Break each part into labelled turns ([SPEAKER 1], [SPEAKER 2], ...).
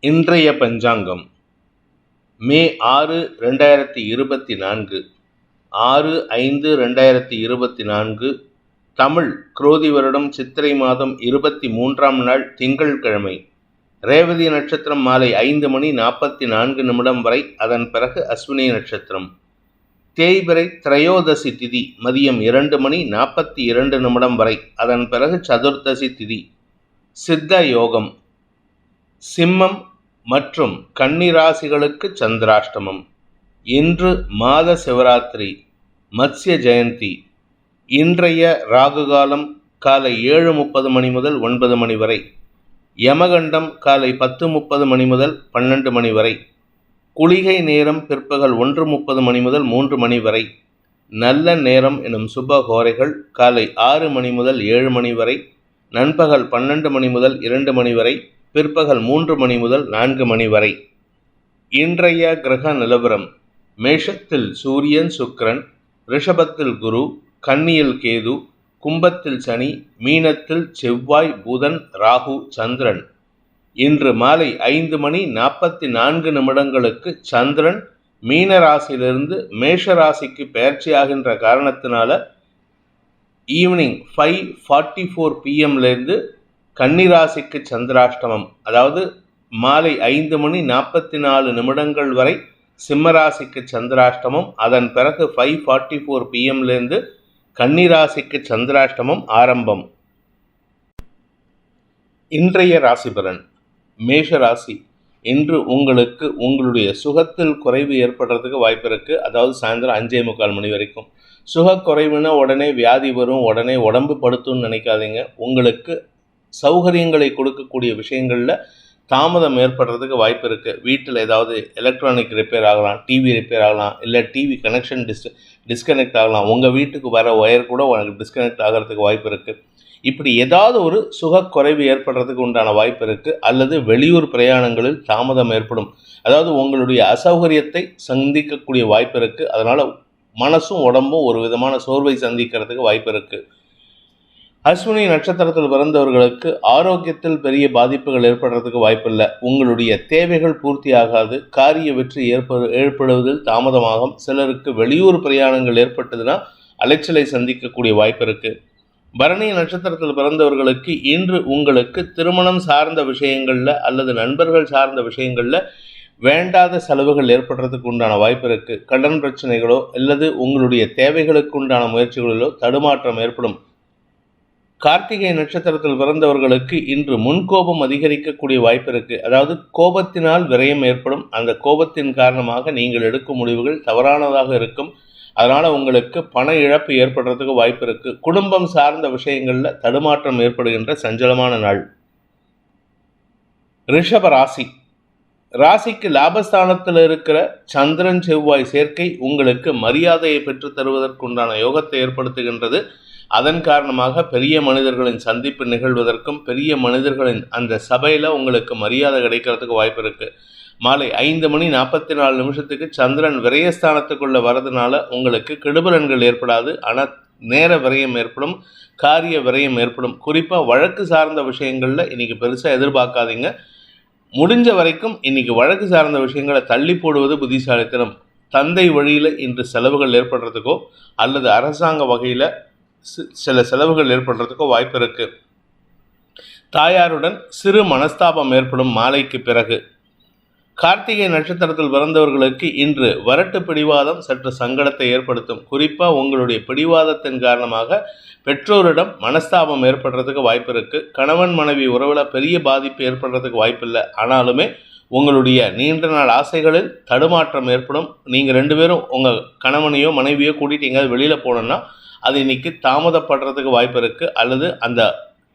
[SPEAKER 1] இன்றைய பஞ்சாங்கம். மே ஆறு ரெண்டாயிரத்தி இருபத்தி நான்கு. ஆறு ஐந்து ரெண்டாயிரத்தி இருபத்தி நான்கு. தமிழ் குரோதி வருடம் சித்திரை மாதம் இருபத்தி மூன்றாம் நாள் திங்கட்கிழமை ரேவதி நட்சத்திரம் மாலை ஐந்து மணி நாற்பத்தி நான்கு நிமிடம் வரை அதன் பிறகு அஸ்வினி நட்சத்திரம். தேய்பிரை திரையோதசி திதி மதியம் இரண்டு மணி நாற்பத்தி இரண்டு நிமிடம் வரை அதன் பிறகு சதுர்தசி திதி. சித்த யோகம். சிம்மம் மற்றும் கன்னிராசிகளுக்கு சந்திராஷ்டமம். இன்று மாத சிவராத்திரி மத்ஸ்ய ஜெயந்தி. இன்றைய ராகு காலம் காலை ஏழு முப்பது மணி முதல் ஒன்பது மணி வரை. யமகண்டம் காலை பத்து முப்பது மணி முதல் பன்னெண்டு மணி வரை. குளிகை நேரம் பிற்பகல் ஒன்று முப்பது மணி முதல் மூன்று மணி வரை. நல்ல நேரம் எனும் சுப ஹோரைகள் காலை ஆறு மணி முதல் ஏழு மணி வரை. நண்பகல் பன்னெண்டு மணி முதல் இரண்டு மணி வரை. பிற்பகல் மூன்று மணி முதல் நான்கு மணி வரை. இன்றைய கிரக நிலவரம் மேஷத்தில் சூரியன் சுக்ரன் ரிஷபத்தில் குரு கன்னியில் கேது கும்பத்தில் சனி மீனத்தில் செவ்வாய் புதன் ராகு சந்திரன். இன்று மாலை ஐந்து மணி நாற்பத்தி நான்கு நிமிடங்களுக்கு சந்திரன் மீன ராசியிலிருந்து மேஷ ராசிக்கு பயிற்சியாகின்ற காரணத்தினால ஈவினிங் ஃபைவ் ஃபார்ட்டி ஃபோர் பிஎம்லேருந்து கன்னிராசிக்கு சந்திராஷ்டமம். அதாவது மாலை ஐந்து மணி நாற்பத்தி நாலு நிமிடங்கள் வரை சிம்மராசிக்கு சந்திராஷ்டமம். அதன் பிறகு ஃபைவ் ஃபார்ட்டி ஃபோர் பிஎம்லேருந்து கன்னிராசிக்கு சந்திராஷ்டமம் ஆரம்பம். இன்றைய ராசிபலன் மேஷ ராசி. இன்று உங்களுக்கு உங்களுடைய சுகத்தில் குறைவு ஏற்படுறதுக்கு வாய்ப்பு இருக்குது அதாவது சாயந்தரம் அஞ்சே முக்கால் மணி வரைக்கும். சுக குறைவுனா உடனே வியாதி வரும் உடனே உடம்பு படுத்தும்னு நினைக்காதீங்க. உங்களுக்கு சௌகரியங்களை கொடுக்கக்கூடிய விஷயங்களில் தாமதம் ஏற்படுறதுக்கு வாய்ப்பு இருக்குது வீட்டில் ஏதாவது எலக்ட்ரானிக் ரிப்பேர் ஆகலாம் டிவி ரிப்பேர் ஆகலாம் இல்லை டிவி கனெக்ஷன் டிஸ் டிஸ்கனெக்ட் ஆகலாம். உங்கள் வீட்டுக்கு வர ஒயர் கூட உனக்கு டிஸ்கனெக்ட் ஆகிறதுக்கு வாய்ப்பு இருக்குது இப்படி ஏதாவது ஒரு சுகக்குறைவு ஏற்படுறதுக்கு உண்டான வாய்ப்பு இருக்குது அல்லது வெளியூர் பிரயாணங்களில் தாமதம் ஏற்படும். அதாவது உங்களுடைய அசௌகரியத்தை சந்திக்கக்கூடிய வாய்ப்பு இருக்குது அதனால் மனசும் உடம்பும் ஒரு விதமான சோர்வை சந்திக்கிறதுக்கு வாய்ப்பு இருக்குது அஸ்வினி நட்சத்திரத்தில் பிறந்தவர்களுக்கு ஆரோக்கியத்தில் பெரிய பாதிப்புகள் ஏற்படுறதுக்கு வாய்ப்பில்லை. உங்களுடைய தேவைகள் பூர்த்தியாகாது காரிய வெற்றி ஏற்படு ஏற்படுவதில் தாமதமாகும். சிலருக்கு வெளியூர் பிரயாணங்கள் ஏற்பட்டதுன்னா அலைச்சலை சந்திக்கக்கூடிய வாய்ப்பு இருக்குது பரணி நட்சத்திரத்தில் பிறந்தவர்களுக்கு இன்று உங்களுக்கு திருமணம் சார்ந்த விஷயங்களில் அல்லது நண்பர்கள் சார்ந்த விஷயங்களில் வேண்டாத செலவுகள் ஏற்படுறதுக்கு உண்டான வாய்ப்பு இருக்குது கடன் பிரச்சனைகளோ அல்லது உங்களுடைய தேவைகளுக்கு உண்டான முயற்சிகளிலோ தடுமாற்றம் ஏற்படும். கார்த்திகை நட்சத்திரத்தில் பிறந்தவர்களுக்கு இன்று முன்கோபம் அதிகரிக்கக்கூடிய வாய்ப்பு இருக்குது அதாவது கோபத்தினால் விரயம் ஏற்படும். அந்த கோபத்தின் காரணமாக நீங்கள் எடுக்கும் முடிவுகள் தவறானதாக இருக்கும். அதனால் உங்களுக்கு பண இழப்பு ஏற்படுறதுக்கு வாய்ப்பு இருக்குது குடும்பம் சார்ந்த விஷயங்களில் தடுமாற்றம் ஏற்படுகின்ற சஞ்சலமான நாள். ரிஷப ராசி. ராசிக்கு லாபஸ்தானத்தில் இருக்கிற சந்திரன் செவ்வாய் சேர்க்கை உங்களுக்கு மரியாதையை பெற்றுத் தருவதற்குண்டான யோகத்தை ஏற்படுத்துகின்றது. அதன் காரணமாக பெரிய மனிதர்களின் சந்திப்பு நிகழ்வதற்கும் பெரிய மனிதர்களின் அந்த சபையில் உங்களுக்கு மரியாதை கிடைக்கிறதுக்கு வாய்ப்பு இருக்குது மாலை ஐந்து மணி நாற்பத்தி நாலு நிமிஷத்துக்கு சந்திரன் விரயஸ்தானத்துக்குள்ளே வரதுனால உங்களுக்கு கெடுபலன்கள் ஏற்படாது. ஆனால் நேர விரயம் ஏற்படும் காரிய விரயம் ஏற்படும். குறிப்பாக வழக்கு சார்ந்த விஷயங்களில் இன்றைக்கி பெருசாக எதிர்பார்க்காதீங்க. முடிஞ்ச வரைக்கும் இன்றைக்கி வழக்கு சார்ந்த விஷயங்களை தள்ளி போடுவது புத்திசாலித்தனம். தந்தை வழியில் இன்று செலவுகள் ஏற்படுறதுக்கோ அல்லது அரசாங்க வகையில் சில செலவுகள் ஏற்படுறதுக்கோ வாய்ப்பு இருக்குது தாயாருடன் சிறு மனஸ்தாபம் ஏற்படும் மாலைக்கு பிறகு. கார்த்திகை நட்சத்திரத்தில் பிறந்தவர்களுக்கு இன்று வரட்டு பிடிவாதம் சற்று சங்கடத்தை ஏற்படுத்தும். குறிப்பாக உங்களுடைய பிடிவாதத்தின் காரணமாக பெற்றோரிடம் மனஸ்தாபம் ஏற்படுறதுக்கு வாய்ப்பு இருக்குது கணவன் மனைவி உறவில் பெரிய பாதிப்பு ஏற்படுறதுக்கு வாய்ப்பில்லை ஆனாலுமே உங்களுடைய நீண்ட நாள் ஆசைகளில் தடுமாற்றம் ஏற்படும். நீங்கள் ரெண்டு பேரும் உங்கள் கணவனையோ மனைவியோ கூட்டிகிட்டு எங்கேயாவது வெளியில் போனோன்னா அது இன்றைக்கி தாமதப்படுறதுக்கு வாய்ப்பு இருக்குது அல்லது அந்த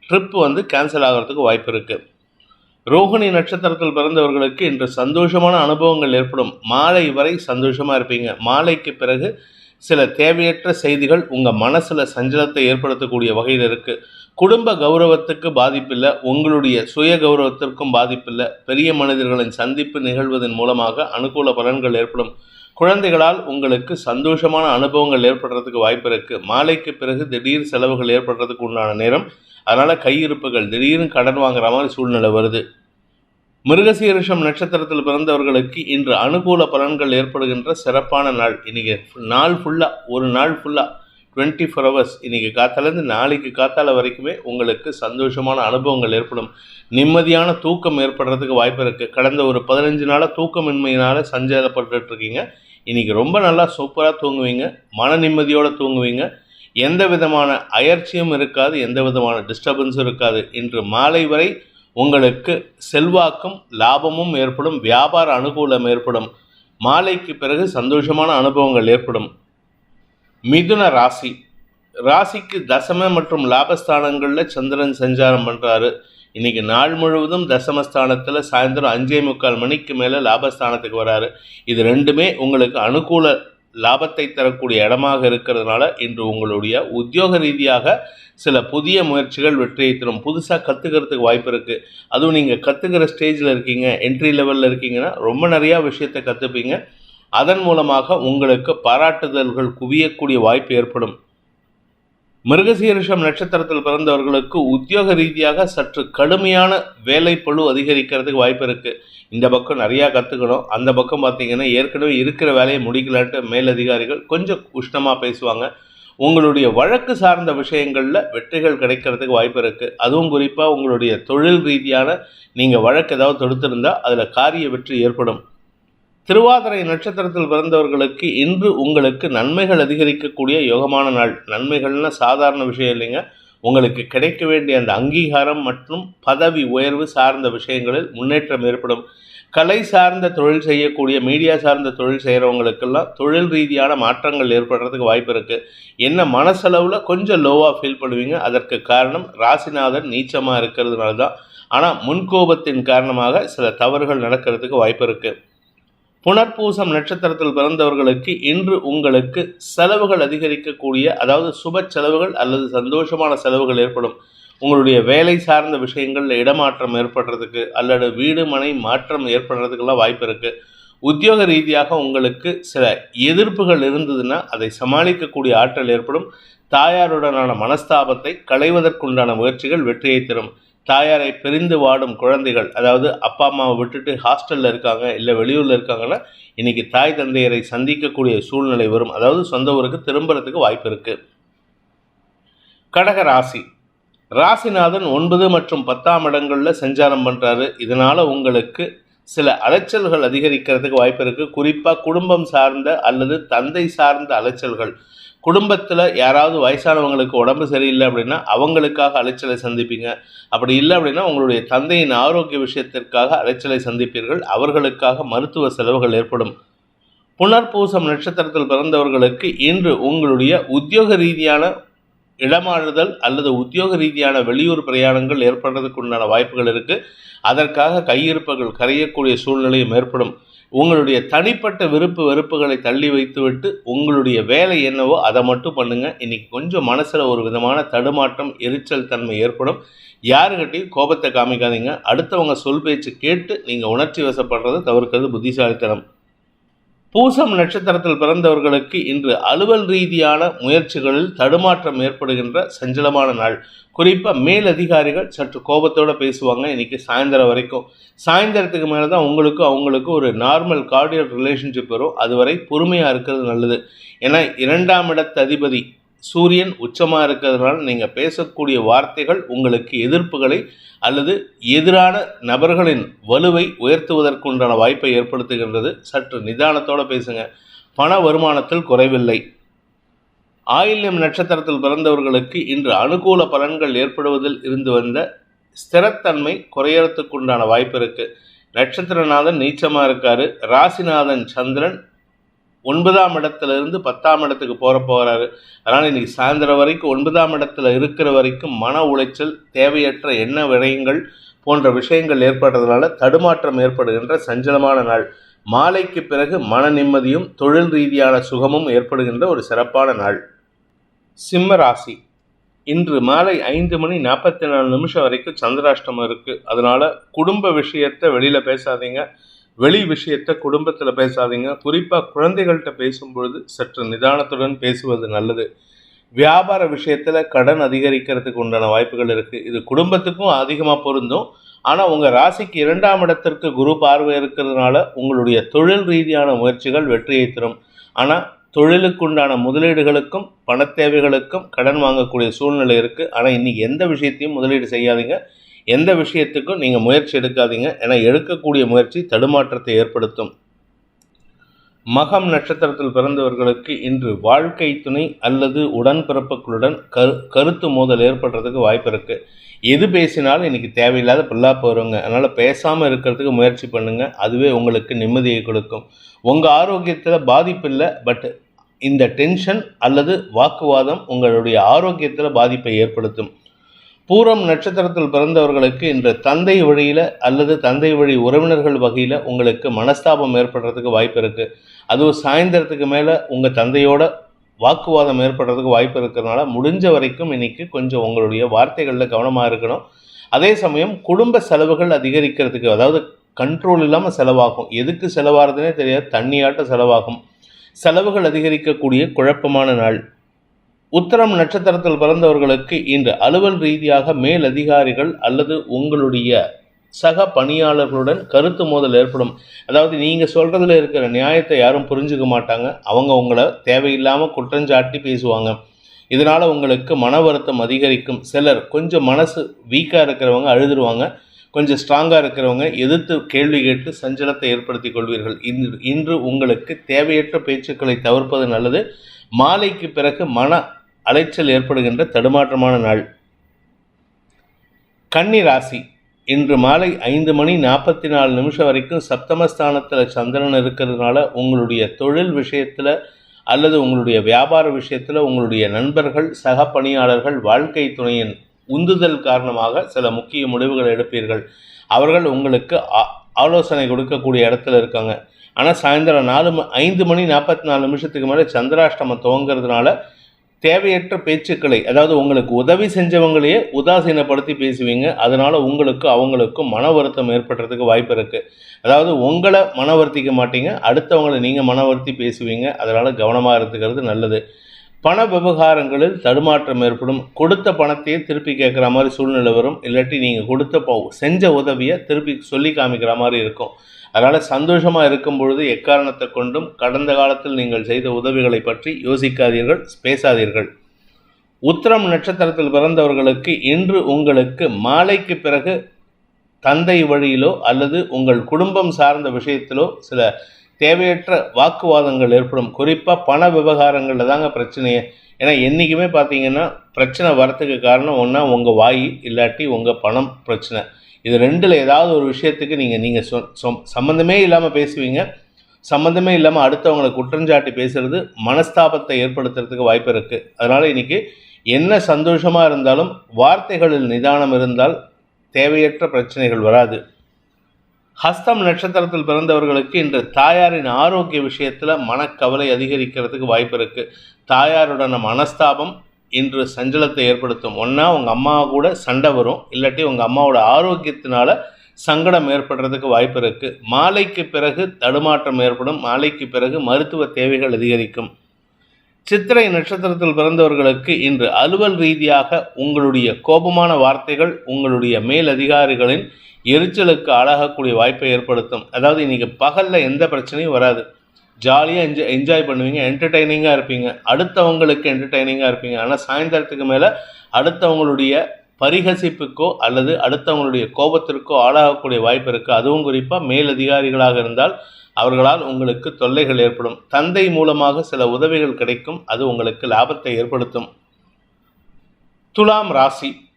[SPEAKER 1] ட்ரிப் வந்து கேன்சல் ஆகிறதுக்கு வாய்ப்பு இருக்குது ரோஹிணி நட்சத்திரத்தில் பிறந்தவர்களுக்கு இன்று சந்தோஷமான அனுபவங்கள் ஏற்படும். மாலை வரை சந்தோஷமாக இருப்பீங்க. மாலைக்கு பிறகு சில தேவையற்ற செய்திகள் உங்கள் மனசில் சஞ்சலத்தை ஏற்படுத்தக்கூடிய வகையில் இருக்குது குடும்ப கௌரவத்துக்கு பாதிப்பில்லை. உங்களுடைய சுய கௌரவத்திற்கும் பாதிப்பில்லை. பெரிய மனிதர்களின் சந்திப்பு நிகழ்வதன் மூலமாக அனுகூல பலன்கள் ஏற்படும். குழந்தைகளால் உங்களுக்கு சந்தோஷமான அனுபவங்கள் ஏற்படுறதுக்கு வாய்ப்பு இருக்குது மாலைக்கு பிறகு திடீர் செலவுகள் ஏற்படுறதுக்கு உண்டான நேரம். அதனால் கையிருப்புகள் திடீர்னு கடன் வாங்குற மாதிரி சூழ்நிலை வருது. மிருகசீரிஷம் நட்சத்திரத்தில் பிறந்தவர்களுக்கு இன்று அனுகூல பலன்கள் ஏற்படுகின்ற சிறப்பான நாள். இன்னைக்கு நாள் ஃபுல்லாக ஒரு நாள் ஃபுல்லாக டுவெண்ட்டி ஃபோர் ஹவர்ஸ் இன்றைக்கி காத்தாலேருந்து நாளைக்கு காத்தால வரைக்குமே உங்களுக்கு சந்தோஷமான அனுபவங்கள் ஏற்படும். நிம்மதியான தூக்கம் ஏற்படுறதுக்கு வாய்ப்பு இருக்குது கடந்த ஒரு பதினஞ்சு நாளாக தூக்கமின்மையினால் சஞ்சலப்பட்டுருக்கீங்க இன்றைக்கி ரொம்ப நல்லா சூப்பராக தூங்குவீங்க. மன நிம்மதியோடு தூங்குவீங்க. எந்த விதமான அயற்சியும் இருக்காது எந்த விதமான டிஸ்டர்பன்ஸும் இருக்காது. இன்று மாலை வரை உங்களுக்கு செல்வாக்கும் லாபமும் ஏற்படும். வியாபார அனுகூலம் ஏற்படும். மாலைக்கு பிறகு சந்தோஷமான அனுபவங்கள் ஏற்படும். மிதுன ராசி. ராசிக்கு தசம மற்றும் லாபஸ்தானங்களில் சந்திரன் சஞ்சாரம் பண்ணுறாரு இன்னைக்கு நாள் முழுவதும் தசமஸ்தானத்தில் சாயந்தரம் அஞ்சே முக்கால் மணிக்கு மேலே லாபஸ்தானத்துக்கு வராரு. இது ரெண்டுமே உங்களுக்கு அனுகூல லாபத்தை தரக்கூடிய இடமாக இருக்கிறதுனால இன்று உங்களுடைய உத்தியோக ரீதியாக சில புதிய முயற்சிகள் வெற்றியை தரும். புதுசாக கற்றுக்கிறதுக்கு வாய்ப்பு இருக்குது அதுவும் நீங்கள் கற்றுக்கிற ஸ்டேஜில் இருக்கீங்க என்ட்ரி லெவலில் இருக்கீங்கன்னா ரொம்ப நிறையா விஷயத்தை கற்றுப்பீங்க அதன் மூலமாக உங்களுக்கு பாராட்டுதல்கள் குவியக்கூடிய வாய்ப்பு ஏற்படும். மிருகசீரிஷம் நட்சத்திரத்தில் பிறந்தவர்களுக்கு உத்தியோக ரீதியாக சற்று கடுமையான வேலைப்பழு அதிகரிக்கிறதுக்கு வாய்ப்பு இருக்குது இந்த பக்கம் நிறையா கற்றுக்கணும் அந்த பக்கம் பார்த்தீங்கன்னா ஏற்கனவே இருக்கிற வேலையை முடிக்கலான்ட்டு மேலதிகாரிகள் கொஞ்சம் உஷ்ணமாக பேசுவாங்க. உங்களுடைய வழக்கு சார்ந்த விஷயங்களில் வெற்றிகள் கிடைக்கிறதுக்கு வாய்ப்பு இருக்குது அதுவும் குறிப்பாக உங்களுடைய தொழில் ரீதியான நீங்கள் வழக்கு ஏதாவது தொடுத்திருந்தால் அதில் காரிய வெற்றி ஏற்படும். திருவாதிரை நட்சத்திரத்தில் பிறந்தவர்களுக்கு இன்று உங்களுக்கு நன்மைகள் அதிகரிக்கக்கூடிய யோகமான நாள். நன்மைகள்னா சாதாரண விஷயம் இல்லைங்க. உங்களுக்கு கிடைக்க வேண்டிய அந்த அங்கீகாரம் மற்றும் பதவி உயர்வு சார்ந்த விஷயங்களில் முன்னேற்றம் ஏற்படும். கலை சார்ந்த தொழில் செய்யக்கூடிய மீடியா சார்ந்த தொழில் செய்கிறவங்களுக்கெல்லாம் தொழில் ரீதியான மாற்றங்கள் ஏற்படுறதுக்கு வாய்ப்பு இருக்குது என்ன மனசளவில் கொஞ்சம் லோவாக ஃபீல் பண்ணுவீங்க. அதற்கு காரணம் ராசிநாதன் நீச்சமாக இருக்கிறதுனால தான். ஆனால் முன்கோபத்தின் காரணமாக சில தவறுகள் நடக்கிறதுக்கு வாய்ப்பு இருக்குது புனர்பூசம் நட்சத்திரத்தில் பிறந்தவர்களுக்கு இன்று உங்களுக்கு செலவுகள் அதிகரிக்கக்கூடிய அதாவது சுப செலவுகள் அல்லது சந்தோஷமான செலவுகள் ஏற்படும். உங்களுடைய வேலை சார்ந்த விஷயங்களில் இடமாற்றம் ஏற்படுறதுக்கு அல்லது வீடு மனை மாற்றம் ஏற்படுறதுக்கெல்லாம் வாய்ப்பு இருக்குது உத்தியோக ரீதியாக உங்களுக்கு சில எதிர்ப்புகள் இருந்ததுன்னா அதை சமாளிக்கக்கூடிய ஆற்றல் ஏற்படும். தாயாருடனான மனஸ்தாபத்தை களைவதற்குண்டான முயற்சிகள் வெற்றியை தரும். தாயாரை பிரிந்து வாடும் குழந்தைகள் அதாவது அப்பா அம்மாவை விட்டுட்டு ஹாஸ்டலில் இருக்காங்க இல்லை வெளியூரில் இருக்காங்கன்னா இன்றைக்கி தாய் தந்தையரை சந்திக்கக்கூடிய சூழ்நிலை வரும். அதாவது சொந்த ஊருக்கு திரும்புறதுக்கு வாய்ப்பு இருக்குது கடக ராசி. ராசிநாதன் ஒன்பது மற்றும் பத்தாம் இடங்களில் சஞ்சாரம் பண்ணுறாரு இதனால் உங்களுக்கு சில அலைச்சல்கள் அதிகரிக்கிறதுக்கு வாய்ப்பு இருக்குது குறிப்பாக குடும்பம் சார்ந்த அல்லது தந்தை சார்ந்த அலைச்சல்கள். குடும்பத்தில் யாராவது வயசானவங்களுக்கு உடம்பு சரியில்லை அப்படின்னா அவங்களுக்காக அலைச்சலை சந்திப்பீங்க. அப்படி இல்லை அப்படின்னா உங்களுடைய தந்தையின் ஆரோக்கிய விஷயத்திற்காக அலைச்சலை சந்திப்பீர்கள். அவர்களுக்காக மருத்துவ செலவுகள் ஏற்படும். புனர்பூசம் நட்சத்திரத்தில் பிறந்தவர்களுக்கு இன்று உங்களுடைய உத்தியோக ரீதியான இடமாறுதல் அல்லது உத்தியோக ரீதியான வெளியூர் பிரயாணங்கள் ஏற்படுறதுக்கு உண்டான வாய்ப்புகள் இருக்குது அதற்காக கையிருப்புகள் கரையக்கூடிய சூழ்நிலையும் ஏற்படும். உங்களுடைய தனிப்பட்ட விருப்பு வெறுப்புகளை தள்ளி வைத்துவிட்டு உங்களுடைய வேலை என்னவோ அதை மட்டும் பண்ணுங்க. இன்னைக்கு கொஞ்சம் மனசில் ஒரு விதமான தடுமாற்றம் எரிச்சல் தன்மை ஏற்படும். யாருக்கிட்டையும் கோபத்தை காமிக்காதீங்க. அடுத்தவங்க சொல் பேச்சு கேட்டு நீங்கள் உணர்ச்சி வசப்படுறதை தவிர்க்கிறது புத்திசாலித்தனம். பூசம் நட்சத்திரத்தில் பிறந்தவர்களுக்கு இன்று அலுவல் ரீதியான முயற்சிகளில் தடுமாற்றம் ஏற்படுகின்ற சஞ்சலமான நாள். குறிப்பாக மேலதிகாரிகள் சற்று கோபத்தோடு பேசுவாங்க. இன்றைக்கி சாயந்தரம் வரைக்கும். சாயந்தரத்துக்கு மேலே தான் உங்களுக்கும் அவங்களுக்கும் ஒரு நார்மல் கார்டியல் ரிலேஷன்ஷிப் வரும். அதுவரை பொறுமையாக இருக்கிறது நல்லது. ஏன்னா இரண்டாம் இடத்த அதிபதி சூரியன் உச்சமாக இருக்கிறதுனால நீங்கள் பேசக்கூடிய வார்த்தைகள் உங்களுக்கு எதிர்ப்புகளை அல்லது எதிரான நபர்களின் வலுவை உயர்த்துவதற்குண்டான வாய்ப்பை ஏற்படுத்துகின்றது. சற்று நிதானத்தோடு பேசுங்க. பண வருமானத்தில் குறைவில்லை. ஆயில்யம் நட்சத்திரத்தில் பிறந்தவர்களுக்கு இன்று அனுகூல பலன்கள் ஏற்படுவதில் இருந்து வந்த ஸ்திரத்தன்மை குறையறதுக்குண்டான வாய்ப்பு இருக்குது நட்சத்திரநாதன் நீச்சமாக இருக்கார். ராசிநாதன் சந்திரன் ஒன்பதாம் இடத்துலேருந்து பத்தாம் இடத்துக்கு போகிற போகிறாரு அதனால் இன்றைக்கி சாயந்தரம் வரைக்கும் ஒன்பதாம் இடத்துல இருக்கிற வரைக்கும் மன உளைச்சல் தேவையற்ற எண்ண விடயங்கள் போன்ற விஷயங்கள் ஏற்படுறதுனால தடுமாற்றம் ஏற்படுகின்ற சஞ்சலமான நாள். மாலைக்கு பிறகு மன நிம்மதியும் தொழில் ரீதியான சுகமும் ஏற்படுகின்ற ஒரு சிறப்பான நாள். சிம்ம ராசி. இன்று மாலை ஐந்து மணி நாற்பத்தி நாலு நிமிஷம் வரைக்கும் சந்திராஷ்டமம் இருக்குது அதனால் குடும்ப விஷயத்தை வெளியில் பேசாதீங்க. வெளி விஷயத்தை குடும்பத்தில் பேசாதீங்க. குறிப்பாக குழந்தைகள்கிட்ட பேசும்பொழுது சற்று நிதானத்துடன் பேசுவது நல்லது. வியாபார விஷயத்தில் கடன் அதிகரிக்கிறதுக்கு உண்டான வாய்ப்புகள் இருக்குது இது குடும்பத்துக்கும் அதிகமாக பொருந்தும். ஆனால் உங்கள் ராசிக்கு இரண்டாம் இடத்திற்கு குரு பார்வை இருக்கிறதுனால உங்களுடைய தொழில் ரீதியான முயற்சிகள் வெற்றியை தரும். ஆனால் தொழிலுக்குண்டான முதலீடுகளுக்கும் பண தேவைகளுக்கும் கடன் வாங்கக்கூடிய சூழ்நிலை இருக்குது ஆனால் இன்றைக்கி எந்த விஷயத்தையும் முதலீடு செய்யாதீங்க. எந்த விஷயத்துக்கும் நீங்கள் முயற்சி எடுக்காதீங்க. ஏன்னா எடுக்கக்கூடிய முயற்சி தடுமாற்றத்தை ஏற்படுத்தும். மகம் நட்சத்திரத்தில் பிறந்தவர்களுக்கு இன்று வாழ்க்கை துணை அல்லது உடன்பிறப்புகளுடன் கரு கருத்து மோதல் ஏற்படுறதுக்கு வாய்ப்பு இருக்குது எது பேசினாலும் இன்றைக்கி தேவையில்லாத பிள்ளா வருவாங்க அதனால் பேசாமல் இருக்கிறதுக்கு முயற்சி பண்ணுங்கள் அதுவே உங்களுக்கு நிம்மதியை கொடுக்கும். உங்கள் ஆரோக்கியத்தில் பாதிப்பு இல்லை பட் இந்த டென்ஷன் அல்லது வாக்குவாதம் உங்களுடைய ஆரோக்கியத்தில் பாதிப்பை ஏற்படுத்தும். பூரம் நட்சத்திரத்தில் பிறந்தவர்களுக்கு இன்று தந்தை வழியில் அல்லது தந்தை வழி உறவினர்கள் வகையில் உங்களுக்கு மனஸ்தாபம் ஏற்படுறதுக்கு வாய்ப்பு இருக்குது அதுவும் சாயந்தரத்துக்கு மேலே உங்கள் தந்தையோட வாக்குவாதம் ஏற்படுறதுக்கு வாய்ப்பு இருக்கிறதுனால முடிஞ்ச வரைக்கும் இன்னைக்கு கொஞ்சம் உங்களுடைய வார்த்தைகளில் கவனமாக இருக்கணும். அதே சமயம் குடும்ப செலவுகள் அதிகரிக்கிறதுக்கு அதாவது கண்ட்ரோல் இல்லாமல் செலவாகும். எதுக்கு செலவாகிறதுனே தெரியாது தண்ணியாட்ட செலவாகும். செலவுகள் அதிகரிக்கக்கூடிய குழப்பமான நாள். உத்தரம் நட்சத்திரத்தில் பிறந்தவர்களுக்கு இன்று அலுவல் ரீதியாக மேல் அதிகாரிகள் அல்லது உங்களுடைய சக பணியாளர்களுடன் கருத்து மோதல் ஏற்படும். அதாவது நீங்கள் சொல்கிறதுல இருக்கிற நியாயத்தை யாரும் புரிஞ்சுக்க மாட்டாங்க. அவங்க உங்களை தேவையில்லாமல் குற்றஞ்சாட்டி பேசுவாங்க. இதனால் உங்களுக்கு மன வருத்தம் அதிகரிக்கும். சிலர் கொஞ்சம் மனசு வீக்காக இருக்கிறவங்க அழுதுருவாங்க. கொஞ்சம் ஸ்ட்ராங்காக இருக்கிறவங்க எதிர்த்து கேள்வி கேட்டு சஞ்சலத்தை ஏற்படுத்தி கொள்வீர்கள். இன்று இன்று உங்களுக்கு தேவையற்ற பேச்சுக்களை தவிர்ப்பது நல்லது. மாலைக்கு பிறகு மன அலைச்சல் ஏற்படுகின்ற தடுமாற்றமான நாள். கன்னி ராசி. இன்று மாலை ஐந்து மணி நாற்பத்தி நாலு நிமிஷம் வரைக்கும் சப்தமஸ்தானத்தில் சந்திரன் இருக்கிறதுனால உங்களுடைய தொழில் விஷயத்தில் அல்லது உங்களுடைய வியாபார விஷயத்தில் உங்களுடைய நண்பர்கள் சக பணியாளர்கள் வாழ்க்கை துணையின் உந்துதல் காரணமாக சில முக்கிய முடிவுகள் எடுப்பீர்கள். அவர்கள் உங்களுக்கு ஆ- ஆலோசனை கொடுக்கக்கூடிய இடத்துல இருக்காங்க. ஆனால் சாயந்தரம் நாலு ஐந்து மணி நாற்பத்தி நாலு நிமிஷத்துக்கு மேலே சந்திராஷ்டமம் துவங்கிறதுனால தேவையற்ற பேச்சுக்களை அதாவது உங்களுக்கு உதவி செஞ்சவங்களையே உதாசீனப்படுத்தி பேசுவீங்க. அதனால் உங்களுக்கு அவங்களுக்கும் மன வருத்தம் ஏற்படுறதுக்கு வாய்ப்பு இருக்குது அதாவது உங்களை மன வருத்திக்க மாட்டீங்க. அடுத்தவங்களை நீங்கள் மன வருத்தி பேசுவீங்க. அதனால் கவனமாக இருந்துக்கிறது நல்லது. பண விவகாரங்களில் தடுமாற்றம் ஏற்படும். கொடுத்த பணத்தையே திருப்பி கேட்குற மாதிரி சூழ்நிலை வரும். இல்லாட்டி நீங்கள் கொடுத்த செஞ்ச உதவியை திருப்பி சொல்லி காமிக்கிற மாதிரி இருக்கும். அதனால் சந்தோஷமாக இருக்கும் பொழுது எக்காரணத்தை கொண்டும் கடந்த காலத்தில் நீங்கள் செய்த உதவிகளை பற்றி யோசிக்காதீர்கள் பேசாதீர்கள். உத்திரம் நட்சத்திரத்தில் பிறந்தவர்களுக்கு இன்று உங்களுக்கு மாலைக்கு பிறகு தந்தை வழியிலோ அல்லது உங்கள் குடும்பம் சார்ந்த விஷயத்திலோ சில தேவையற்ற வாக்குவாதங்கள் ஏற்படும். குறிப்பாக பண விவகாரங்களில் தாங்க பிரச்சனையே ஏன்னா என்றைக்குமே பார்த்தீங்கன்னா பிரச்சனை வரத்துக்கு காரணம் ஒன்றா உங்கள் வாய் இல்லாட்டி உங்கள் பணம் பிரச்சனை. இது ரெண்டில் ஏதாவது ஒரு விஷயத்துக்கு நீங்கள் நீங்கள் சொ சொ- சம்மந்தமே இல்லாமல் பேசுவீங்க. சம்மந்தமே இல்லாமல் அடுத்தவங்களை குற்றஞ்சாட்டி பேசுறது மனஸ்தாபத்தை ஏற்படுத்துறதுக்கு வாய்ப்பு இருக்குது அதனால் இன்றைக்கி என்ன சந்தோஷமாக இருந்தாலும் வார்த்தைகளில் நிதானம் இருந்தால் தேவையற்ற பிரச்சனைகள் வராது. ஹஸ்தம் நட்சத்திரத்தில் பிறந்தவர்களுக்கு இன்று தாயாரின் ஆரோக்கிய விஷயத்தில் மனக்கவலை அதிகரிக்கிறதுக்கு வாய்ப்பு இருக்குது தாயாருடன மனஸ்தாபம் இன்று சஞ்சலத்தை ஏற்படுத்தும். ஒன்றா உங்கள் அம்மா கூட சண்டை வரும். இல்லாட்டி உங்கள் அம்மாவோட ஆரோக்கியத்தினால சங்கடம் ஏற்படுறதுக்கு வாய்ப்பு இருக்குது மாலைக்கு பிறகு தடுமாற்றம் ஏற்படும். மாலைக்கு பிறகு மருத்துவ தேவைகள் அதிகரிக்கும். சித்திரை நட்சத்திரத்தில் பிறந்தவர்களுக்கு இன்று அலுவல் ரீதியாக உங்களுடைய கோபமான வார்த்தைகள் உங்களுடைய மேல் அதிகாரிகளின் எரிச்சலுக்கு ஆளாகக்கூடிய வாய்ப்பை ஏற்படுத்தும். அதாவது இன்றைக்கி பகலில் எந்த பிரச்சனையும் வராது. ஜாலியாக என்ஜாய் என்ஜாய் பண்ணுவீங்க என்டர்டைனிங்காக இருப்பீங்க. அடுத்தவங்களுக்கு என்டர்டைனிங்காக இருப்பீங்க. ஆனால் சாயந்தரத்துக்கு மேலே அடுத்தவங்களுடைய பரிகசிப்புக்கோ அல்லது அடுத்தவங்களுடைய கோபத்திற்கோ ஆளாகக்கூடிய வாய்ப்பு இருக்குது அதுவும் குறிப்பாக மேலதிகாரிகளாக இருந்தால் அவர்களால் உங்களுக்கு தொல்லைகள் ஏற்படும். தந்தை மூலமாக சில உதவிகள் கிடைக்கும். அது உங்களுக்கு லாபத்தை ஏற்படுத்தும். துலாம் ராசி.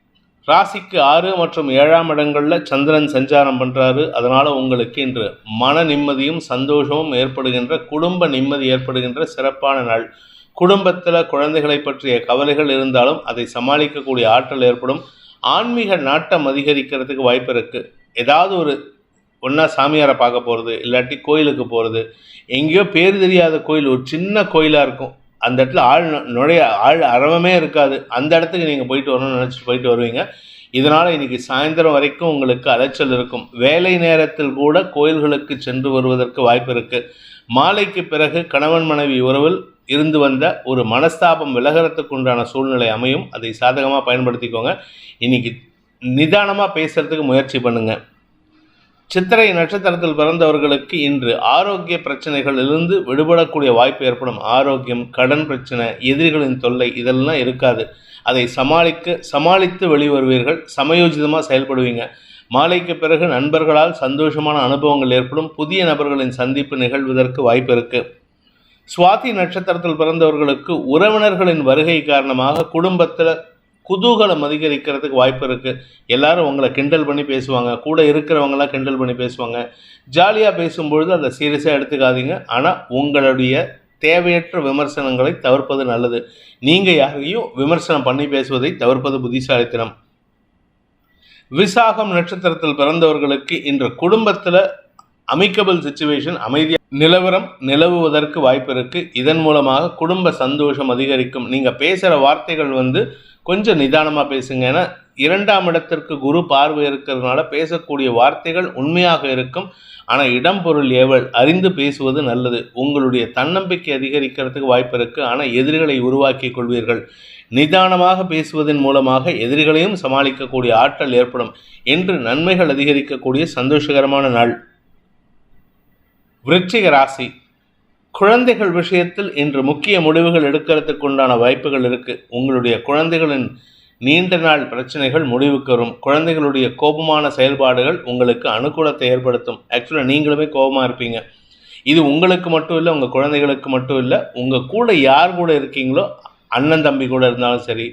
[SPEAKER 1] ராசிக்கு ஆறு மற்றும் ஏழாம் இடங்களில் சந்திரன் சஞ்சாரம் பண்ணுறாரு அதனால் உங்களுக்கு இன்று மன நிம்மதியும் சந்தோஷமும் ஏற்படுகின்ற குடும்ப நிம்மதி ஏற்படுகின்ற சிறப்பான நாள். குடும்பத்தில் குழந்தைகளை பற்றிய கவலைகள் இருந்தாலும் அதை சமாளிக்கக்கூடிய ஆற்றல் ஏற்படும். ஆன்மீக நாட்டம் அதிகரிக்கிறதுக்கு வாய்ப்பு இருக்குது ஏதாவது ஒரு ஒன்றா சாமியாரை பார்க்க போகிறது இல்லாட்டி கோயிலுக்கு போகிறது எங்கேயோ பேர் தெரியாத கோயில் ஒரு சின்ன கோயிலாக இருக்கும். அந்த இடத்துல ஆள் நுழைய ஆள் அரவமே இருக்காது. அந்த இடத்துக்கு நீங்கள் போயிட்டு வரணும்னு நினச்சிட்டு போயிட்டு வருவீங்க. இதனால் இன்னைக்கு சாயந்தரம் வரைக்கும் உங்களுக்கு அலைச்சல் இருக்கும். வேலை நேரத்தில் கூட கோயில்களுக்கு சென்று வருவதற்கு வாய்ப்பு இருக்குது மாலைக்கு பிறகு கணவன் மனைவி உறவில் இருந்து வந்த ஒரு மனஸ்தாபம் விலகிறதுக்கு உண்டான சூழ்நிலை அமையும். அதை சாதகமாக பயன்படுத்திக்கோங்க. இன்னைக்கு நிதானமாக பேசுகிறதுக்கு முயற்சி பண்ணுங்கள் சித்திரை நட்சத்திரத்தில் பிறந்தவர்களுக்கு இன்று ஆரோக்கிய பிரச்சனைகளிலிருந்து விடுபடக்கூடிய வாய்ப்பு ஏற்படும். ஆரோக்கியம் கடன் பிரச்சனை எதிரிகளின் தொல்லை இதெல்லாம் இருக்காது. அதை சமாளிக்க சமாளித்து வெளிவருவீர்கள். சமயோஜிதமாக செயல்படுவீங்க. மாலைக்கு பிறகு நண்பர்களால் சந்தோஷமான அனுபவங்கள் ஏற்படும். புதிய நபர்களின் சந்திப்பு நிகழ்வதற்கு வாய்ப்பு இருக்கு. சுவாதி நட்சத்திரத்தில் பிறந்தவர்களுக்கு உறவினர்களின் வருகை காரணமாக குடும்பத்தில் குதூகலம் அதிகரிக்கிறதுக்கு வாய்ப்பு இருக்கு. எல்லாரும் உங்களை கிண்டல் பண்ணி பேசுவாங்க. கூட இருக்கிறவங்களாம் கிண்டல் பண்ணி பேசுவாங்க. ஜாலியாக பேசும்பொழுது அதை சீரியஸாக எடுத்துக்காதீங்க. ஆனால் உங்களுடைய தேவையற்ற விமர்சனங்களை தவிர்ப்பது நல்லது. நீங்கள் யாரையும் விமர்சனம் பண்ணி பேசுவதை தவிர்ப்பது புத்திசாலித்தனம். விசாகம் நட்சத்திரத்தில் பிறந்தவர்களுக்கு இன்று குடும்பத்தில் அமைக்கபிள் சுச்சுவேஷன் அமைதியாக நிலவரம் நிலவுவதற்கு வாய்ப்பு இருக்கு. இதன் மூலமாக குடும்ப சந்தோஷம் அதிகரிக்கும். நீங்கள் பேசுகிற வார்த்தைகள் வந்து கொஞ்சம் நிதானமாக பேசுங்க. ஏன்னா இரண்டாம் இடத்திற்கு குரு பார்வை இருக்கிறதுனால பேசக்கூடிய வார்த்தைகள் உண்மையாக இருக்கும். ஆனால் இடம் பொருள் ஏவல் அறிந்து பேசுவது நல்லது. உங்களுடைய தன்னம்பிக்கை அதிகரிக்கிறதுக்கு வாய்ப்பு இருக்குது ஆனால் எதிரிகளை உருவாக்கி கொள்வீர்கள். நிதானமாக பேசுவதன் மூலமாக எதிரிகளையும் சமாளிக்கக்கூடிய ஆற்றல் ஏற்படும். என்று நன்மைகள் அதிகரிக்கக்கூடிய சந்தோஷகரமான நாள். விருச்சிக ராசி. குழந்தைகள் விஷயத்தில் இன்று முக்கிய முடிவுகள் எடுக்கிறதுக்கு உண்டான வாய்ப்புகள் இருக்குது உங்களுடைய குழந்தைகளின் நீண்ட நாள் பிரச்சனைகள் முடிவுக்கு வரும் குழந்தைகளுடைய கோபமான செயல்பாடுகள் உங்களுக்கு அனுகூலத்தை ஏற்படுத்தும். ஆக்சுவலாக நீங்களுமே கோபமாக இருப்பீங்க. இது உங்களுக்கு மட்டும் இல்லை உங்கள் குழந்தைகளுக்கு மட்டும் இல்லை உங்கள் கூட யார் கூட இருக்கீங்களோ அண்ணன் தம்பி கூட இருந்தாலும் சரி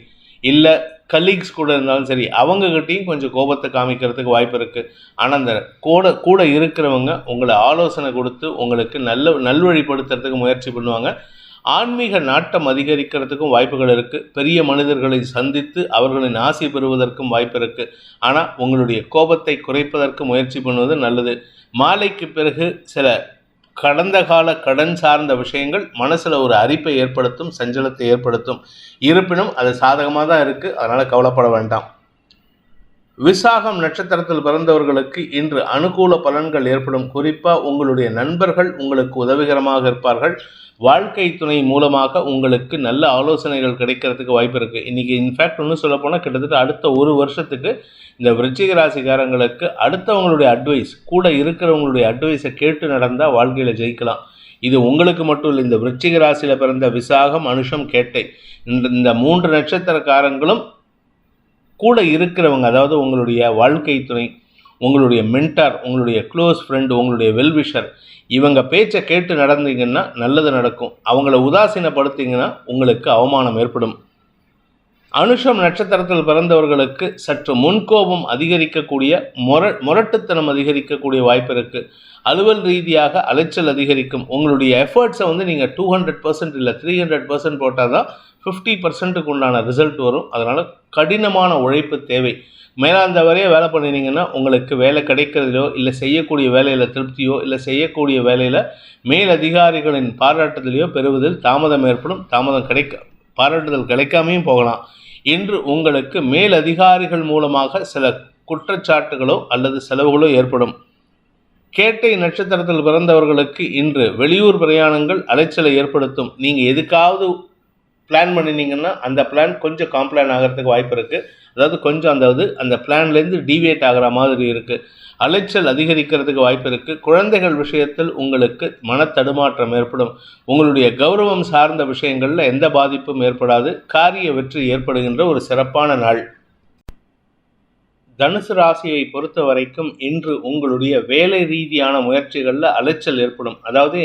[SPEAKER 1] இல்லை கலீக்ஸ் கூட இருந்தாலும் சரி அவங்கக்கிட்டேயும் கொஞ்சம் கோபத்தை காமிக்கிறதுக்கு வாய்ப்பு இருக்குது ஆனால் அந்த கூட கூட இருக்கிறவங்க உங்களை ஆலோசனை கொடுத்து உங்களுக்கு நல்ல நல்வழிப்படுத்துறதுக்கு முயற்சி பண்ணுவாங்க. ஆன்மீக நாட்டம் அதிகரிக்கிறதுக்கும் வாய்ப்புகள் இருக்குது பெரிய மனிதர்களை சந்தித்து அவர்களின் ஆசை பெறுவதற்கும் வாய்ப்பு இருக்குது ஆனால் உங்களுடைய கோபத்தை குறைப்பதற்கு முயற்சி பண்ணுவது நல்லது. மாலைக்கு பிறகு சில கடந்த கால கடன் சார்ந்த விஷயங்கள் மனசில் ஒரு அரிப்பை ஏற்படுத்தும் சஞ்சலத்தை ஏற்படுத்தும். இருப்பினும் அது சாதகமாக தான் இருக்குது அதனால் கவலைப்பட வேண்டாம். விசாகம் நட்சத்திரத்தில் பிறந்தவர்களுக்கு இன்று அனுகூல பலன்கள் ஏற்படும். குறிப்பாக உங்களுடைய நண்பர்கள் உங்களுக்கு உதவிகரமாக இருப்பார்கள். வாழ்க்கை துணை மூலமாக உங்களுக்கு நல்ல ஆலோசனைகள் கிடைக்கிறதுக்கு வாய்ப்பு இருக்குது இன்றைக்கி இன்ஃபேக்ட் ஒன்று சொல்லப்போனால் கிட்டத்தட்ட அடுத்த ஒரு வருஷத்துக்கு இந்த விருச்சிக ராசிக்காரங்களுக்கு அடுத்தவங்களுடைய அட்வைஸ் கூட இருக்கிறவங்களுடைய அட்வைஸை கேட்டு நடந்தால் வாழ்க்கையில் ஜெயிக்கலாம். இது உங்களுக்கு மட்டும் இல்லை இந்த விருச்சிக ராசியில் பிறந்த விசாகம் அனுஷம் கேட்டை. இந்த இந்த மூன்று நட்சத்திரக்காரங்களும் கூட இருக்கிறவங்க அதாவது உங்களுடைய வாழ்க்கை துணை உங்களுடைய மென்டார் உங்களுடைய க்ளோஸ் ஃப்ரெண்டு உங்களுடைய வெல்விஷர் இவங்க பேச்சை கேட்டு நடந்தீங்கன்னா நல்லது நடக்கும். அவங்கள உதாசீனப்படுத்திங்கன்னா உங்களுக்கு அவமானம் ஏற்படும். அனுஷம் நட்சத்திரத்தில் பிறந்தவர்களுக்கு சற்று முன்கோபம் அதிகரிக்கக்கூடிய முர முரட்டுத்தனம் அதிகரிக்கக்கூடிய வாய்ப்பு இருக்குது அலுவல் ரீதியாக அலைச்சல் அதிகரிக்கும். உங்களுடைய எஃபர்ட்ஸை வந்து நீங்கள் டூ ஹண்ட்ரட் பர்சன்ட் இல்லை த்ரீ ஹண்ட்ரட் பர்சன்ட் போட்டால் தான் ஃபிஃப்டி பர்சன்ட்டுக்கு உண்டான ரிசல்ட் வரும். அதனால் கடினமான உழைப்பு தேவை. மேலாந்த வரையே வேலை பண்ணினீங்கன்னா உங்களுக்கு வேலை கிடைக்கிறதுலையோ இல்லை செய்யக்கூடிய வேலையில் திருப்தியோ இல்லை செய்யக்கூடிய வேலையில் மேலதிகாரிகளின் பாராட்டுதலையோ பெறுவதில் தாமதம் ஏற்படும். தாமதம் கிடைக்க பாராட்டுதல் கிடைக்காமையும் போகலாம். இன்று உங்களுக்கு மேலதிகாரிகள் மூலமாக சில குற்றச்சாட்டுகளோ அல்லது செலவுகளோ ஏற்படும். கேட்டை நட்சத்திரத்தில் பிறந்தவர்களுக்கு இன்று வெளியூர் பிரயாணங்கள் அலைச்சலை ஏற்படுத்தும். நீங்கள் எதுக்காவது பிளான் பண்ணினீங்கன்னா அந்த பிளான் கொஞ்சம் காம்ப்ளான் ஆகிறதுக்கு வாய்ப்பு இருக்குது அதாவது கொஞ்சம் அந்த அந்த பிளான்லேருந்து டீவியேட் ஆகிற மாதிரி இருக்குது அலைச்சல் அதிகரிக்கிறதுக்கு வாய்ப்பு இருக்குது குழந்தைகள் விஷயத்தில் உங்களுக்கு மன தடுமாற்றம் ஏற்படும். உங்களுடைய கௌரவம் சார்ந்த விஷயங்களில் எந்த பாதிப்பும் ஏற்படாது. காரிய வெற்றி ஏற்படுகின்ற ஒரு சிறப்பான நாள். தனுசு ராசியை பொறுத்த வரைக்கும் இன்று உங்களுடைய வேலை ரீதியான முயற்சிகளில் அலைச்சல் ஏற்படும். அதாவது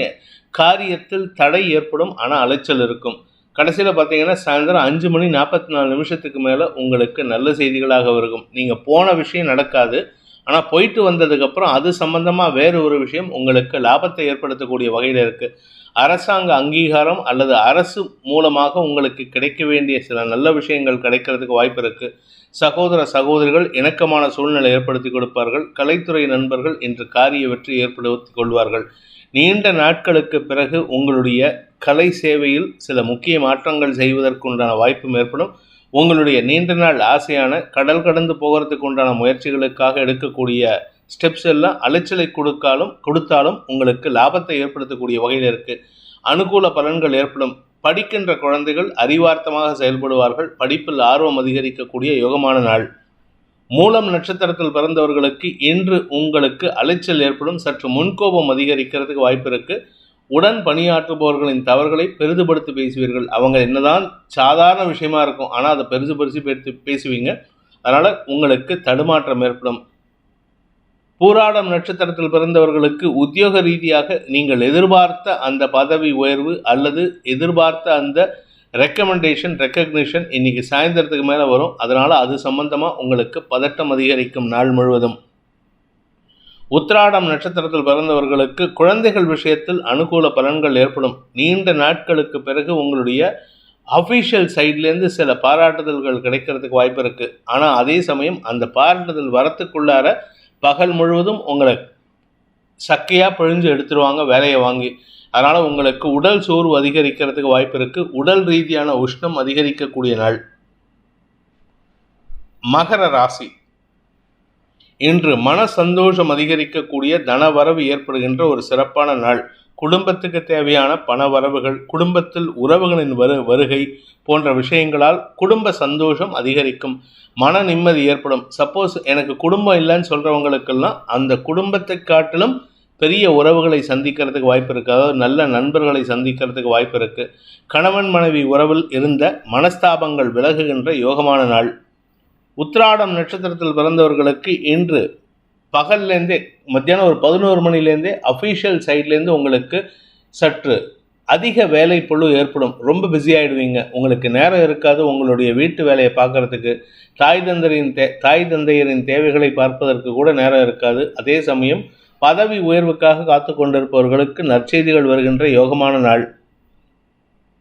[SPEAKER 1] காரியத்தில் தடை ஏற்படும் ஆனால் அலைச்சல் இருக்கும். கடைசியில் பார்த்தீங்கன்னா சாயந்தரம் அஞ்சு மணி நாற்பத்தி நாலு நிமிஷத்துக்கு மேலே உங்களுக்கு நல்ல செய்திகளாக இருக்கும் நீங்கள் போன விஷயம் நடக்காது. ஆனால் போயிட்டு வந்ததுக்கப்புறம் அது சம்பந்தமாக வேறு ஒரு விஷயம் உங்களுக்கு லாபத்தை ஏற்படுத்தக்கூடிய வகையில் இருக்குது அரசாங்க அங்கீகாரம் அல்லது அரசு மூலமாக உங்களுக்கு கிடைக்க வேண்டிய சில நல்ல விஷயங்கள் கிடைக்கிறதுக்கு வாய்ப்பு இருக்குது சகோதர சகோதரிகள் இணக்கமான சூழ்நிலை ஏற்படுத்தி கொடுப்பார்கள். கலைத்துறை நண்பர்கள் இன்று காரிய வெற்றி ஏற்படுத்தி கொள்வார்கள். நீண்ட நாட்களுக்கு பிறகு உங்களுடைய கலை சேவையில் சில முக்கிய மாற்றங்கள் செய்வதற்குண்டான வாய்ப்பும் ஏற்படும். உங்களுடைய நீண்ட நாள் ஆசையான கடல் கடந்து போகிறதுக்கு உண்டான முயற்சிகளுக்காக எடுக்கக்கூடிய ஸ்டெப்ஸ் எல்லாம் அலைச்சலை கொடுக்காலும் கொடுத்தாலும் உங்களுக்கு லாபத்தை ஏற்படுத்தக்கூடிய வகையில் இருக்குது அனுகூல பலன்கள் ஏற்படும். படிக்கின்ற குழந்தைகள் அறிவார்த்தமாக செயல்படுவார்கள். படிப்பில் ஆர்வம் அதிகரிக்கக்கூடிய யோகமான நாள். மூலம் நட்சத்திரத்தில் பிறந்தவர்களுக்கு இன்று உங்களுக்கு அலைச்சல் ஏற்படும். சற்று முன்கோபம் அதிகரிக்கிறதுக்கு வாய்ப்பு இருக்கு. உடன் பணியாற்றுபவர்களின் தவறுகளை பெரிதுபடுத்தி பேசுவீர்கள். அவங்க என்னதான் சாதாரண விஷயமா இருக்கும் ஆனால் அதை பெருசு பெருசு பேசி பேசுவீங்க. அதனால் உங்களுக்கு தடுமாற்றம் ஏற்படும். பூராடம் நட்சத்திரத்தில் பிறந்தவர்களுக்கு உத்தியோக ரீதியாக நீங்கள் எதிர்பார்த்த அந்த பதவி உயர்வு அல்லது எதிர்பார்த்த அந்த ரெக்கமெண்டேஷன் ரெக்கக்னிஷன் இன்னைக்கு சாயந்தரத்துக்கு மேலே வரும். அதனால் அது சம்பந்தமாக உங்களுக்கு பதட்டம் அதிகரிக்கும் நாள் முழுவதும். உத்திராடம் நட்சத்திரத்தில் பிறந்தவர்களுக்கு குழந்தைகள் விஷயத்தில் அனுகூல பலன்கள் ஏற்படும். நீண்ட நாட்களுக்கு பிறகு உங்களுடைய அஃபிஷியல் சைட்லேருந்து சில பாராட்டுதல்கள் கிடைக்கிறதுக்கு வாய்ப்பு இருக்குது ஆனால் அதே சமயம் அந்த பாராட்டுதல் வரத்துக்குள்ளார பகல் முழுவதும் உங்களை சக்கையாக பிழிஞ்சு எடுத்துருவாங்க வேலையை வாங்கி. அதனால் உங்களுக்கு உடல் சோர்வு அதிகரிக்கிறதுக்கு வாய்ப்பு இருக்குது உடல் ரீதியான உஷ்ணம் அதிகரிக்கக்கூடிய நாள். மகர ராசி. இன்று மன சந்தோஷம் அதிகரிக்கக்கூடிய தனவரவு ஏற்படுகின்ற ஒரு சிறப்பான நாள். குடும்பத்துக்கு தேவையான பண வரவுகள் குடும்பத்தில் உறவுகளின் வரு வருகை போன்ற விஷயங்களால் குடும்ப சந்தோஷம் அதிகரிக்கும். மன நிம்மதி ஏற்படும். சப்போஸ் எனக்கு குடும்பம் இல்லைன்னு சொல்கிறவங்களுக்கெல்லாம் அந்த குடும்பத்தை காட்டிலும் பெரிய உறவுகளை சந்திக்கிறதுக்கு வாய்ப்பு இருக்குது அதாவது நல்ல நண்பர்களை சந்திக்கிறதுக்கு வாய்ப்பு இருக்குது கணவன் மனைவி உறவில் இருந்த மனஸ்தாபங்கள் விலகுகின்ற யோகமான நாள். உத்திராடம் நட்சத்திரத்தில் பிறந்தவர்களுக்கு இன்று பகல்லேருந்தே மத்தியானம் ஒரு பதினோரு மணிலேருந்தே அஃபீஷியல் சைட்லேருந்து உங்களுக்கு சற்று அதிக வேலை பொழு ஏற்படும். ரொம்ப பிஸி ஆகிடுவீங்க உங்களுக்கு நேரம் இருக்காது உங்களுடைய வீட்டு வேலையை பார்க்குறதுக்கு. தாய் தந்தையரின் தே தாய் தந்தையரின் தேவைகளை பார்ப்பதற்கு கூட நேரம் இருக்காது. அதே சமயம் பதவி உயர்வுக்காக காத்து கொண்டிருப்பவர்களுக்கு நற்செய்திகள் வருகின்ற யோகமான நாள்.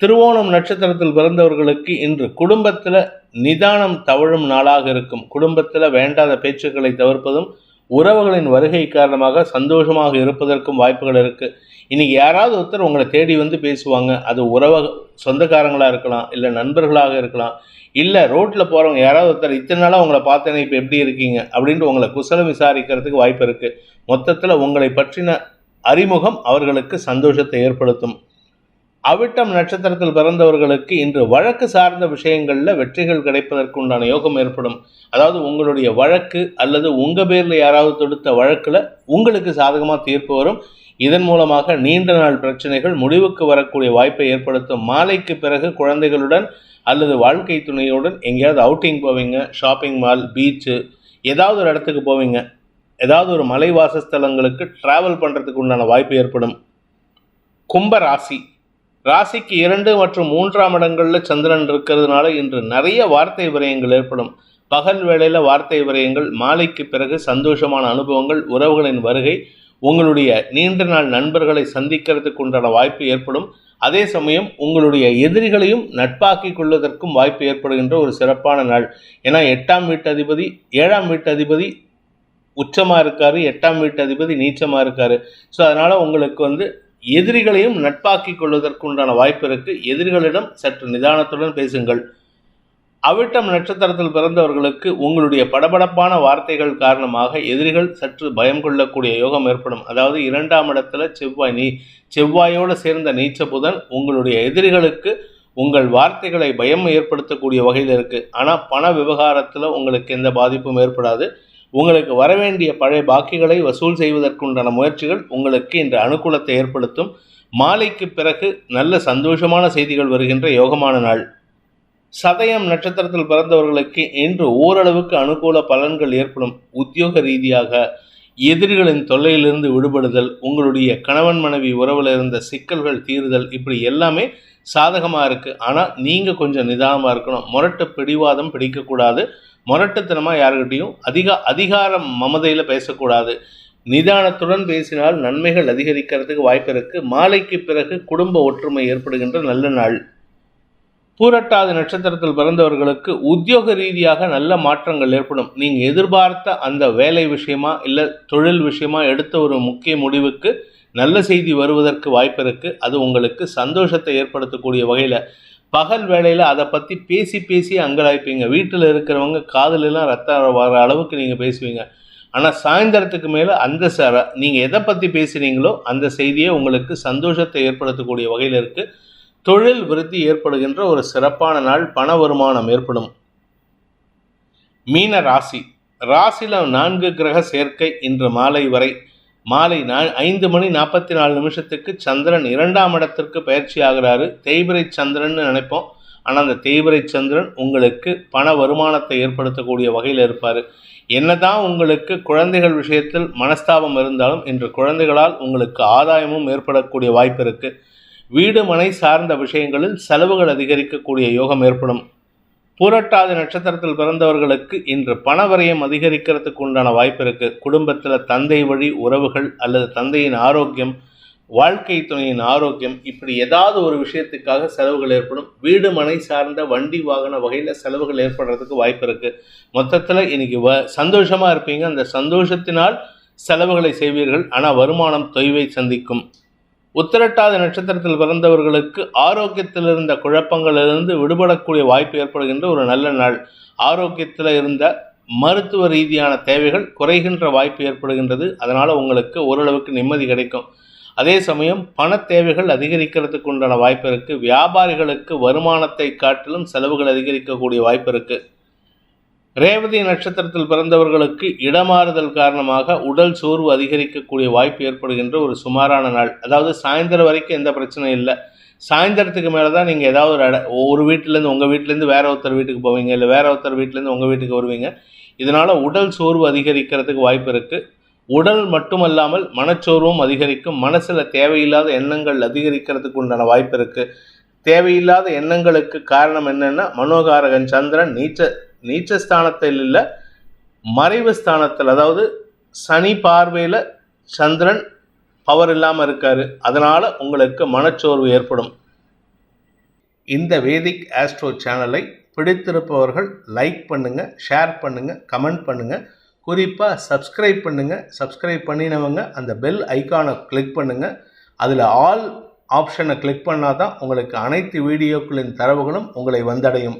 [SPEAKER 1] திருவோணம் நட்சத்திரத்தில் பிறந்தவர்களுக்கு இன்று குடும்பத்தில் நிதானம் தவழும் நாளாக இருக்கும். குடும்பத்தில் வேண்டாத பேச்சுக்களை தவிர்ப்பதும் உறவுகளின் வருகை காரணமாக சந்தோஷமாக இருப்பதற்கும் வாய்ப்புகள் இருக்குது இன்றைக்கி யாராவது ஒருத்தர் உங்களை தேடி வந்து பேசுவாங்க. அது உறவ சொந்தக்காரங்களாக இருக்கலாம் இல்லை நண்பர்களாக இருக்கலாம். இல்லை ரோட்டில் போகிறவங்க யாராவது ஒருத்தர் இத்தனை நாளாக உங்களை பார்த்தேனே இப்போ எப்படி இருக்கீங்க? அப்படின்ட்டு உங்களை குசலம் விசாரிக்கிறதுக்கு வாய்ப்பு இருக்குது மொத்தத்தில் உங்களை பற்றின அறிமுகம் அவர்களுக்கு சந்தோஷத்தை ஏற்படுத்தும். அவிட்டம் நட்சத்திரத்தில் பிறந்தவர்களுக்கு இன்று வழக்கு சார்ந்த விஷயங்களில் வெற்றிகள் கிடைப்பதற்கு உண்டான யோகம் ஏற்படும். அதாவது உங்களுடைய வழக்கு அல்லது உங்கள் பேரில் யாராவது தொடுத்த வழக்கில் உங்களுக்கு சாதகமாக தீர்ப்பு வரும். இதன் மூலமாக நீண்ட நாள் பிரச்சனைகள் முடிவுக்கு வரக்கூடிய வாய்ப்பை ஏற்படுத்தும். மாலைக்கு பிறகு குழந்தைகளுடன் அல்லது வாழ்க்கை துணையுடன் எங்கேயாவது அவுட்டிங் போவீங்க ஷாப்பிங் மால் பீச்சு ஏதாவது ஒரு இடத்துக்கு போவீங்க. ஏதாவது ஒரு மலை வாசஸ்தலங்களுக்கு ட்ராவல் பண்ணுறதுக்கு உண்டான வாய்ப்பு ஏற்படும். கும்ப ராசி. ராசிக்கு இரண்டு மற்றும் மூன்றாம் இடங்களில் சந்திரன் இருக்கிறதுனால இன்று நிறைய வார்த்தை விரயங்கள் ஏற்படும். பகல் வேளையில் வார்த்தை விரயங்கள் மாலைக்கு பிறகு சந்தோஷமான அனுபவங்கள் உறவுகளின் வருகை உங்களுடைய நீண்ட நாள் நண்பர்களை சந்திக்கிறதுக்கு உண்டான வாய்ப்பு ஏற்படும். அதே சமயம் உங்களுடைய எதிரிகளையும் நட்பாக்கி கொள்வதற்கும் வாய்ப்பு ஏற்படுகின்ற ஒரு சிறப்பான நாள். ஏன்னா எட்டாம் வீட்டு அதிபதி ஏழாம் வீட்டு அதிபதி உச்சமாக இருக்காரு எட்டாம் வீட்டு அதிபதி நீச்சமாக இருக்காரு. ஸோ அதனால் உங்களுக்கு வந்து எதிரிகளையும் நட்பாக்கி கொள்வதற்கு உண்டான வாய்ப்பு இருக்குது எதிரிகளிடம் சற்று நிதானத்துடன் பேசுங்கள். அவிட்டம் நட்சத்திரத்தில் பிறந்தவர்களுக்கு உங்களுடைய படபடப்பான வார்த்தைகள் காரணமாக எதிரிகள் சற்று பயம் கொள்ளக்கூடிய யோகம் ஏற்படும். அதாவது இரண்டாம் இடத்துல செவ்வாய் நீ செவ்வாயோடு சேர்ந்த நீச்ச புதன் உங்களுடைய எதிரிகளுக்கு உங்கள் வார்த்தைகளை பயம் ஏற்படுத்தக்கூடிய வகையில் இருக்குது ஆனால் பண விவகாரத்தில் உங்களுக்கு எந்த பாதிப்பும் ஏற்படாது. உங்களுக்கு வரவேண்டிய பழைய பாக்கிகளை வசூல் செய்வதற்குண்டான முயற்சிகள் உங்களுக்கு இன்று அனுகூலத்தை ஏற்படுத்தும். மாலைக்கு பிறகு நல்ல சந்தோஷமான செய்திகள் வருகின்ற யோகமான நாள். சதயம் நட்சத்திரத்தில் பிறந்தவர்களுக்கு இன்று ஓரளவுக்கு அனுகூல பலன்கள் ஏற்படும் உத்தியோக ரீதியாக எதிரிகளின் தொல்லையிலிருந்து விடுபடுதல் உங்களுடைய கணவன் மனைவி உறவில் இருந்த சிக்கல்கள் தீருதல் இப்படி எல்லாமே சாதகமாக இருக்குது ஆனால் நீங்கள் கொஞ்சம் நிதானமாக இருக்கணும். முரட்டு பிடிவாதம் பிடிக்கக்கூடாது. முரட்டுத்தனமாக யாருக்கிட்டையும் அதிக அதிகாரம் மமதையில் பேசக்கூடாது. நிதானத்துடன் பேசினால் நன்மைகள் அதிகரிக்கிறதுக்கு வாய்ப்பு இருக்குது மாலைக்கு பிறகு குடும்ப ஒற்றுமை ஏற்படுகின்ற நல்ல நாள். பூரட்டாதி நட்சத்திரத்தில் பிறந்தவர்களுக்கு உத்தியோக ரீதியாக நல்ல மாற்றங்கள் ஏற்படும். நீங்கள் எதிர்பார்த்த அந்த வேலை விஷயமா இல்லை தொழில் விஷயமா எடுத்த ஒரு முக்கிய முடிவுக்கு நல்ல செய்தி வருவதற்கு வாய்ப்பு இருக்குது அது உங்களுக்கு சந்தோஷத்தை ஏற்படுத்தக்கூடிய வகையில். பகல் வேலையில் அதை பற்றி பேசி பேசி அங்கலாய்ப்பீங்க. வீட்டில் இருக்கிறவங்க காதலெல்லாம் ரத்தம் வர அளவுக்கு நீங்கள் பேசுவீங்க. ஆனால் சாயந்தரத்துக்கு மேலே அந்த சார நீங்கள் எதை பற்றி பேசுகிறீங்களோ அந்த செய்தியே உங்களுக்கு சந்தோஷத்தை ஏற்படுத்தக்கூடிய வகையில் இருக்குது தொழில் விருத்தி ஏற்படுகின்ற ஒரு சிறப்பான நாள் பண வருமானம் ஏற்படும். மீன ராசி. ராசியில் நான்கு கிரக சேர்க்கை இன்று மாலை வரை. மாலை நா ஐந்து மணி நாற்பத்தி நாலு நிமிஷத்துக்கு சந்திரன் இரண்டாம் இடத்திற்கு பயிற்சி ஆகிறாரு. தேய்பிரை சந்திரன் நினைப்போம். ஆனால் அந்த தேய்பிரை சந்திரன் உங்களுக்கு பண வருமானத்தை ஏற்படுத்தக்கூடிய வகையில் இருப்பார். என்னதான் உங்களுக்கு குழந்தைகள் விஷயத்தில் மனஸ்தாபம் இருந்தாலும் இன்று குழந்தைகளால் உங்களுக்கு ஆதாயமும் ஏற்படக்கூடிய வாய்ப்பு இருக்குது வீடு மனை சார்ந்த விஷயங்களில் செலவுகள் அதிகரிக்கக்கூடிய யோகம் ஏற்படும். பூரட்டாதி நட்சத்திரத்தில் பிறந்தவர்களுக்கு இன்று பண அதிகரிக்கிறதுக்கு உண்டான வாய்ப்பு இருக்குது குடும்பத்தில் தந்தை வழி உறவுகள் அல்லது தந்தையின் ஆரோக்கியம் வாழ்க்கை துணையின் ஆரோக்கியம் இப்படி ஏதாவது ஒரு விஷயத்துக்காக செலவுகள் ஏற்படும். வீடு மனை சார்ந்த வண்டி வாகன வகையில் செலவுகள் ஏற்படுறதுக்கு வாய்ப்பு இருக்குது மொத்தத்தில் இன்றைக்கி வ சந்தோஷமாக இருப்பீங்க. அந்த சந்தோஷத்தினால் செலவுகளை செய்வீர்கள். ஆனால் வருமானம் தொய்வை சந்திக்கும். உத்திரட்டாத நட்சத்திரத்தில் பிறந்தவர்களுக்கு ஆரோக்கியத்தில் இருந்த குழப்பங்களிலிருந்து விடுபடக்கூடிய வாய்ப்பு ஏற்படுகின்ற ஒரு நல்ல நாள். ஆரோக்கியத்தில் இருந்த மருத்துவ ரீதியான தேவைகள் குறைகின்ற வாய்ப்பு ஏற்படுகின்றது. அதனால் உங்களுக்கு ஓரளவுக்கு நிம்மதி கிடைக்கும். அதே சமயம் பண தேவைகள் அதிகரிக்கிறதுக்கு உண்டான வாய்ப்பு இருக்குது வியாபாரிகளுக்கு வருமானத்தை காட்டிலும் செலவுகள் அதிகரிக்கக்கூடிய வாய்ப்பு இருக்குது ரேவதி நட்சத்திரத்தில் பிறந்தவர்களுக்கு இடமாறுதல் காரணமாக உடல் சோர்வு அதிகரிக்கக்கூடிய வாய்ப்பு ஏற்படுகின்ற ஒரு சுமாரான நாள். அதாவது சாயந்தரம் வரைக்கும் எந்த பிரச்சனையும் இல்லை. சாயந்தரத்துக்கு மேலே தான் நீங்கள் ஏதாவது ஒரு இட ஒரு வீட்டிலேருந்து உங்கள் வீட்டிலேருந்து வேற ஒருத்தர் வீட்டுக்கு போவீங்க இல்லை வேற ஒருத்தர் வீட்டிலேருந்து உங்கள் வீட்டுக்கு வருவீங்க. இதனால் உடல் சோர்வு அதிகரிக்கிறதுக்கு வாய்ப்பு இருக்குது உடல் மட்டுமல்லாமல் மனச்சோர்வும் அதிகரிக்கும். மனசில் தேவையில்லாத எண்ணங்கள் அதிகரிக்கிறதுக்கு உண்டான வாய்ப்பு இருக்குது தேவையில்லாத எண்ணங்களுக்கு காரணம் என்னென்னா மனோகாரகன் சந்திரன் நீச்ச நீச்சஸ்தானத்தில் இல்லை மறைவு ஸ்தானத்தில் அதாவது சனி பார்வையில் சந்திரன் பவர் இல்லாமல் இருக்காரு. அதனால் உங்களுக்கு மனச்சோர்வு ஏற்படும். இந்த வேதிக் ஆஸ்ட்ரோ சேனலை பிடித்திருப்பவர்கள் லைக் பண்ணுங்கள் ஷேர் பண்ணுங்கள் கமெண்ட் பண்ணுங்கள் குறிப்பாக சப்ஸ்கிரைப் பண்ணுங்கள் சப்ஸ்கிரைப் பண்ணினவங்க அந்த பெல் ஐக்கானை கிளிக் பண்ணுங்கள் அதில் ஆல் ஆப்ஷனை கிளிக் பண்ணால் தான் உங்களுக்கு அனைத்து வீடியோக்களின் தரவுகளும் உங்களை வந்தடையும்.